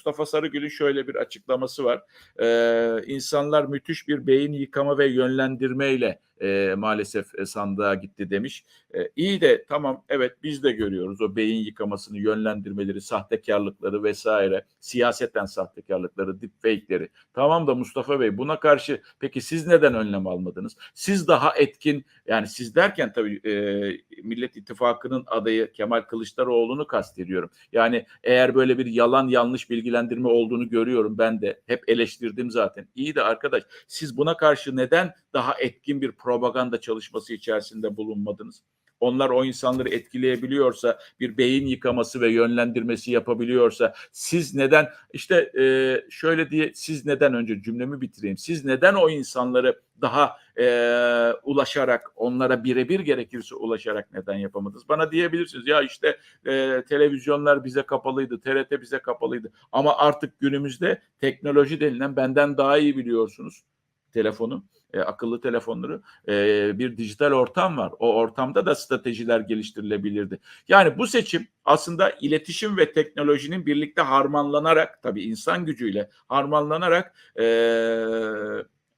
Mustafa Sarıgül'ün şöyle bir açıklaması var. Ee, insanlar müthiş bir beyin yıkama ve yönlendirmeyle e, maalesef e, sandığa gitti demiş. E, iyi de tamam evet biz de görüyoruz o beyin yıkamasını, yönlendirmeleri, sahtekarlıkları vesaire, siyaseten sahtekarlıkları, deepfake'leri. Tamam da Mustafa Bey buna karşı peki siz neden önlem almadınız? Siz daha etkin yani siz derken tabii e, Millet İttifakı'nın adayı Kemal Kılıçdaroğlu'nu kastediyorum. Yani eğer böyle bir yalan yanlış bilgilendirme olduğunu görüyorum ben de hep eleştirdim zaten. İyi de arkadaş siz buna karşı neden daha etkin bir propaganda çalışması içerisinde bulunmadınız? Onlar o insanları etkileyebiliyorsa, bir beyin yıkaması ve yönlendirmesi yapabiliyorsa siz neden işte e, şöyle diye siz neden önce cümlemi bitireyim. Siz neden o insanları daha e, ulaşarak onlara birebir gerekirse ulaşarak neden yapamadınız? Bana diyebilirsiniz ya işte e, televizyonlar bize kapalıydı, TRT bize kapalıydı. Ama artık günümüzde teknoloji denilen benden daha iyi biliyorsunuz telefonu, e, akıllı telefonları e, bir dijital ortam var. O ortamda da stratejiler geliştirilebilirdi. Yani bu seçim aslında iletişim ve teknolojinin birlikte harmanlanarak tabii insan gücüyle harmanlanarak e,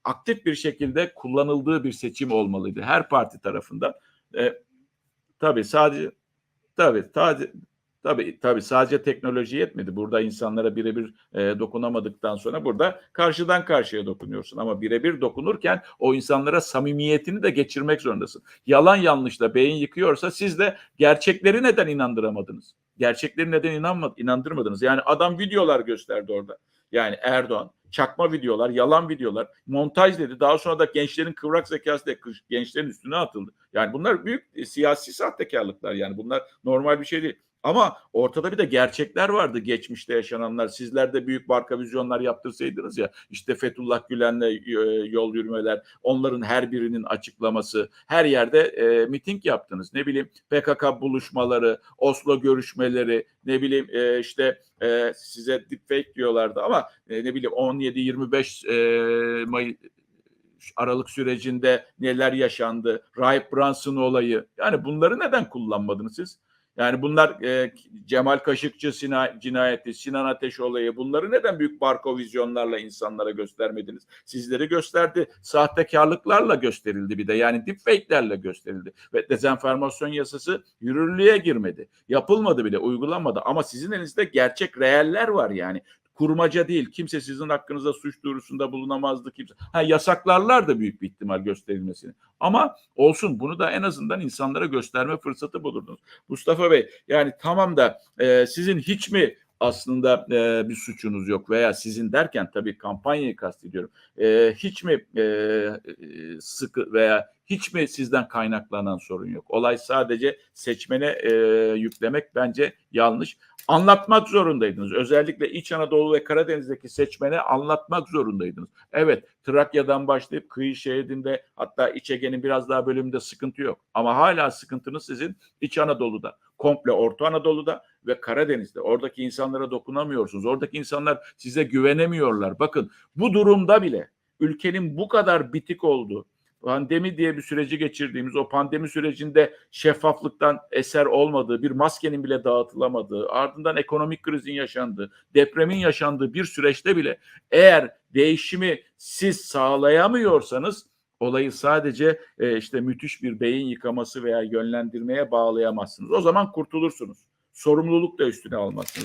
aktif bir şekilde kullanıldığı bir seçim olmalıydı her parti tarafından. E, tabii sadece tabii sadece Tabii tabii sadece teknoloji yetmedi. Burada insanlara birebir e, dokunamadıktan sonra burada karşıdan karşıya dokunuyorsun. Ama birebir dokunurken o insanlara samimiyetini de geçirmek zorundasın. Yalan yanlışla beyin yıkıyorsa siz de gerçekleri neden inandıramadınız? Gerçekleri neden inanma, inandırmadınız? Yani adam videolar gösterdi orada. Yani Erdoğan çakma videolar, yalan videolar, montaj dedi. Daha sonra da gençlerin kıvrak zekası da gençlerin üstüne atıldı. Yani bunlar büyük e, siyasi sahtekarlıklar yani bunlar normal bir şey değil. Ama ortada bir de gerçekler vardı geçmişte yaşananlar. Sizler de büyük marka vizyonlar yaptırsaydınız ya. işte Fethullah Gülen'le e, yol yürümeler, onların her birinin açıklaması. Her yerde e, miting yaptınız. Ne bileyim PKK buluşmaları, Oslo görüşmeleri, ne bileyim e, işte e, size deepfake diyorlardı ama e, ne bileyim 17-25 e, May Aralık sürecinde neler yaşandı, Rahip Brunson olayı. Yani bunları neden kullanmadınız siz? Yani bunlar e, Cemal Kaşıkçı sina, cinayeti, Sinan Ateş olayı bunları neden büyük barko vizyonlarla insanlara göstermediniz? Sizleri gösterdi. Sahtekarlıklarla gösterildi bir de. Yani deepfake'lerle gösterildi. Ve dezenformasyon yasası yürürlüğe girmedi. Yapılmadı bile, uygulanmadı. Ama sizin elinizde gerçek reeller var yani kurmaca değil. Kimse sizin hakkınızda suç duyurusunda bulunamazdı kimse. Ha yasaklarlar da büyük bir ihtimal gösterilmesini. Ama olsun bunu da en azından insanlara gösterme fırsatı bulurdunuz. Mustafa Bey yani tamam da e, sizin hiç mi aslında e, bir suçunuz yok veya sizin derken tabii kampanyayı kastediyorum. E, hiç mi e, sıkı veya hiç mi sizden kaynaklanan sorun yok? Olay sadece seçmene e, yüklemek bence yanlış. Anlatmak zorundaydınız. Özellikle İç Anadolu ve Karadeniz'deki seçmene anlatmak zorundaydınız. Evet Trakya'dan başlayıp kıyı şeridinde hatta İç Ege'nin biraz daha bölümünde sıkıntı yok. Ama hala sıkıntınız sizin İç Anadolu'da, komple Orta Anadolu'da ve Karadeniz'de. Oradaki insanlara dokunamıyorsunuz. Oradaki insanlar size güvenemiyorlar. Bakın bu durumda bile ülkenin bu kadar bitik olduğu, pandemi diye bir süreci geçirdiğimiz o pandemi sürecinde şeffaflıktan eser olmadığı, bir maskenin bile dağıtılamadığı, ardından ekonomik krizin yaşandığı, depremin yaşandığı bir süreçte bile eğer değişimi siz sağlayamıyorsanız olayı sadece e, işte müthiş bir beyin yıkaması veya yönlendirmeye bağlayamazsınız. O zaman kurtulursunuz. Sorumluluk da üstüne almazsınız.